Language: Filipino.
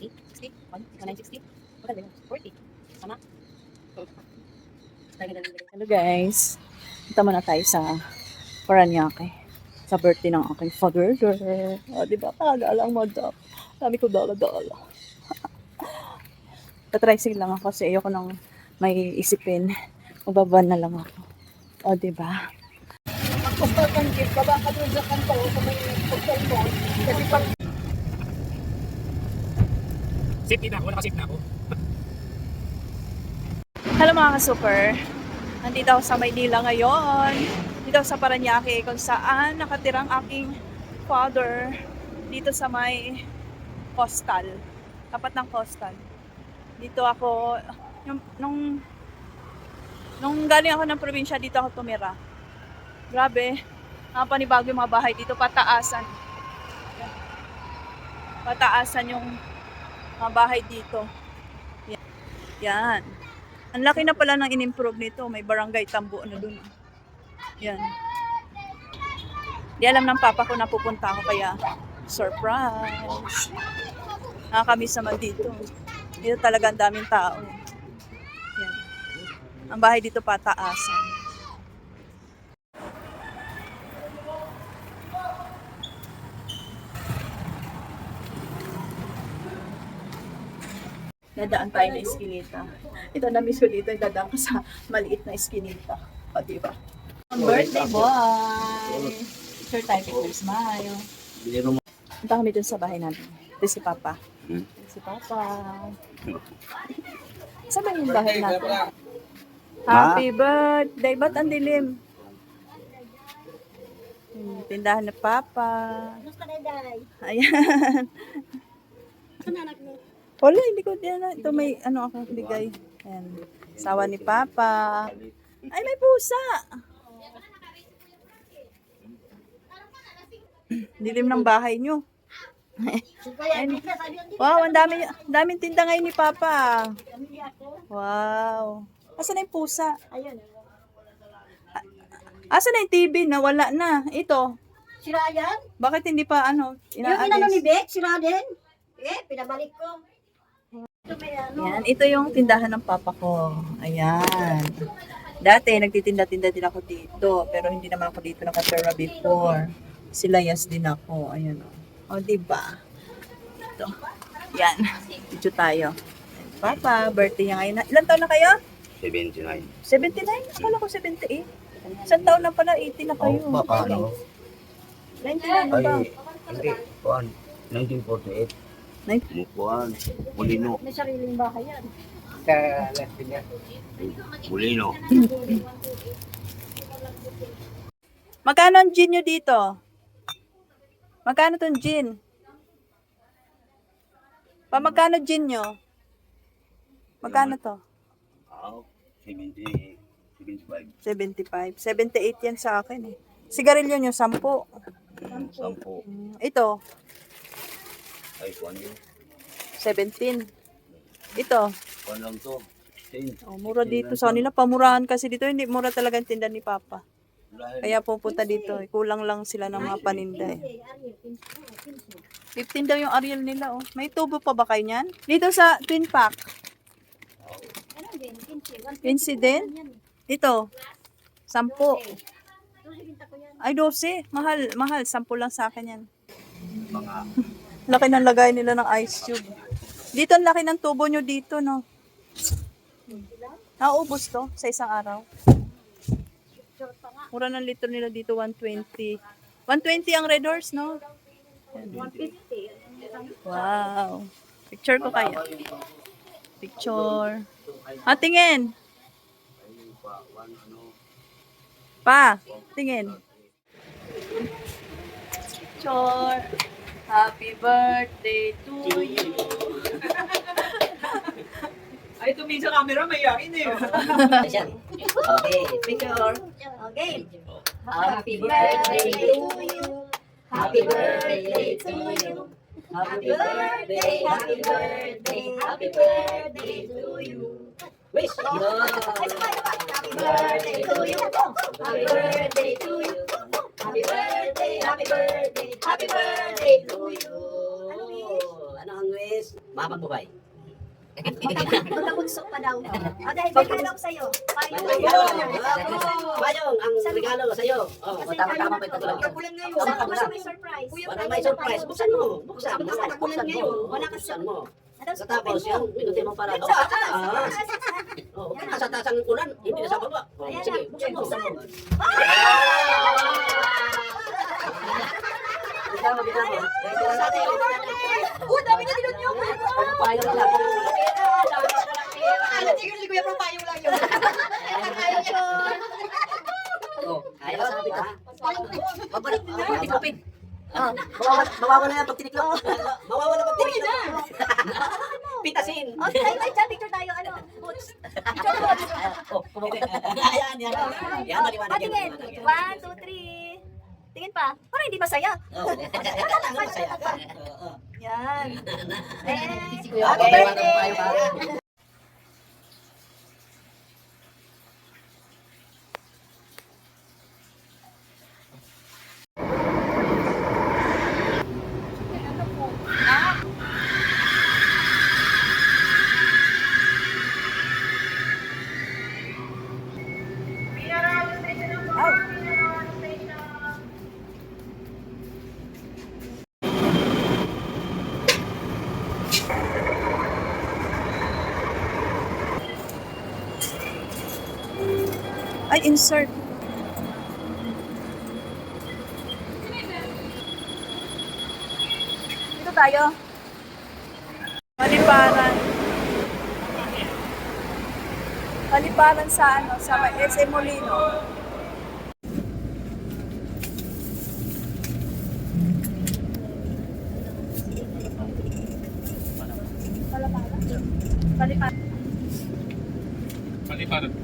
198, 60, 1, 1960. Maganda yun. 40. Tama? Hello guys. Punta muna tayo sa Paranaque. Sa birthday ng aking father. O, di ba? Pagalang mo daw. Sabi ko dala-dala. Tatricycle lang ako kasi ayoko nang may isipin. Mababan na lang ako. O, di ba? Kang gift, baba ka doon sa kanto sa may mo. Kasi pag Safety na ako, naka-safe na ako. Hello mga ka-super. Nandito ako sa Maynila ngayon. Dito sa Paranaque kung saan nakatirang aking father dito sa may coastal. Tapat ng coastal. Dito ako, yung, nung, nung galing ako ng probinsya, dito ako tumira. Grabe. Nakapanibago yung mga bahay dito, pataasan. Pataasan yung mga bahay dito. Yan. Yan. Ang laki na pala ng in-improve nito. May barangay tambo na dun. Yan. Di alam ng papa ko na pupunta ako kaya surprise. Nakakamiss naman dito. Dito talaga ang daming tao. Yan. Ang bahay dito pataasan. Dadaan tayo na iskinita. Ito na-miss ko dito, dadaan ka sa maliit na iskinita. O, di ba? Birthday boy! Sure tayo picture smile. Punta kami dun sa bahay natin. Ito si Papa. Hmm? Ito si Papa. Saan ba yung bahay natin? Happy birthday! Ba't ang dilim? Hmm, tindahan na Papa. Ayan. Wala, hindi ko din. Ito may ano ako bigay. Ayan. Sawa ni Papa. Ay, may pusa. Dilim ng bahay nyo. Ayan. Wow, ang dami, daming tinda ngayon ni Papa. Wow. Asan na yung pusa? Ayun. Asan na yung TV? Nawala na. Ito. Sira yan? Bakit hindi pa ano? Yung inano ni? Beck, sira din. Eh, pinabalik ko. Ito may ano. Yan, ito yung tindahan ng papa ko. Ayan. Dati, nagtitinda-tinda din ako dito. Pero hindi naman ako dito nakatira before. Sila yes din ako. Ayan o. O, diba? Ito. Yan. Dito tayo. Papa, birthday niya ngayon. Ilan taon na kayo? 79. 79? Akala ko 78. Isang taon na pala, 80 na kayo. Oh, baka ano? 90 na ano ba? Hindi. Kuan. 1948. Nin- Kuan. Mulino. May sariling bahay yan. Mulino. Magkano ang gin nyo dito? Magkano tong gin? Pa, magkano gin nyo? Magkano to? Ah, 70. 75. 75. 78 yan sa akin eh. Sigarilyo nyo, 10. Hmm, Sampo. Mm, Ito, Ay, kuan yun. 17. Ito, Kuan lang to. 10. oh, mura dito sa kanila. Pamurahan kasi dito. Hindi mura talaga ang tinda ni Papa. Dahil Kaya pupunta dito. eh. Kulang lang sila ng mga paninda eh. 15 daw yung Ariel nila oh. May tubo pa ba kayo niyan? Dito sa Twin Pack. Ano din? 15. 15 din? Ito. 10. Ay, 12. Mahal, mahal. 10 lang sa akin yan. mga Laki ng lagay nila ng ice cube. Dito ang laki ng tubo nyo dito, no? Naubos to sa isang araw. Mura ng litro nila dito, 120. 120 ang Red Horse, no? 150. Wow. Picture ko kaya. Picture. Ah, tingin. Pa, tingin. Picture. Happy birthday to you. Ay, tumingin sa camera, mayayain eh. Okay, picture. Okay. Happy birthday to you. Happy birthday to you. Happy birthday, happy birthday, happy birthday to you. Wish you. Happy birthday to you. Happy birthday to you. Happy birthday, to you. Ano is mapagbuhay. Magkabunso pa daw. O dahil regalo ko sa'yo. Payong Mayong, ang regalo ko sa'yo. Oh, o, tama tama ba ito lang? Kapulan ngayon. Siya may surprise? Wala may surprise. Buksan mo. Buksan mo. Buksan, mo. Wala ka Buksan mo. Ano Sa tapos, yung minutin mo para. Sa taas. Oh, okay, nasa taas ang ulan. Hindi na sa baba. Oh, sige, buksan mo. Buksan. Buksan mo, Oh, dami na dinun yung Ang payo na lang. Alam, siguro si Kuya pang payong lang yun. Oh, ayaw sa kapit ha. Babalik, babalik kapit. Ah, mawawala, mawawala na pag tiniklop. Mawawala pag tiniklop. Pitasin. Oh, ay, ay, dyan, picture tayo. Ano? Boots. Picture boots. Oh, kumakain. Ayan, yan. Yan, maliwanag yan. Patingin. One, two, three. Tingin pa. Parang hindi masaya. Oh. Oo. Yan. Eh, Happy birthday! Ay, insert. Dito tayo. Paliparan. Paliparan sa ano, sa SM Molino. Paliparan. Paliparan. 65.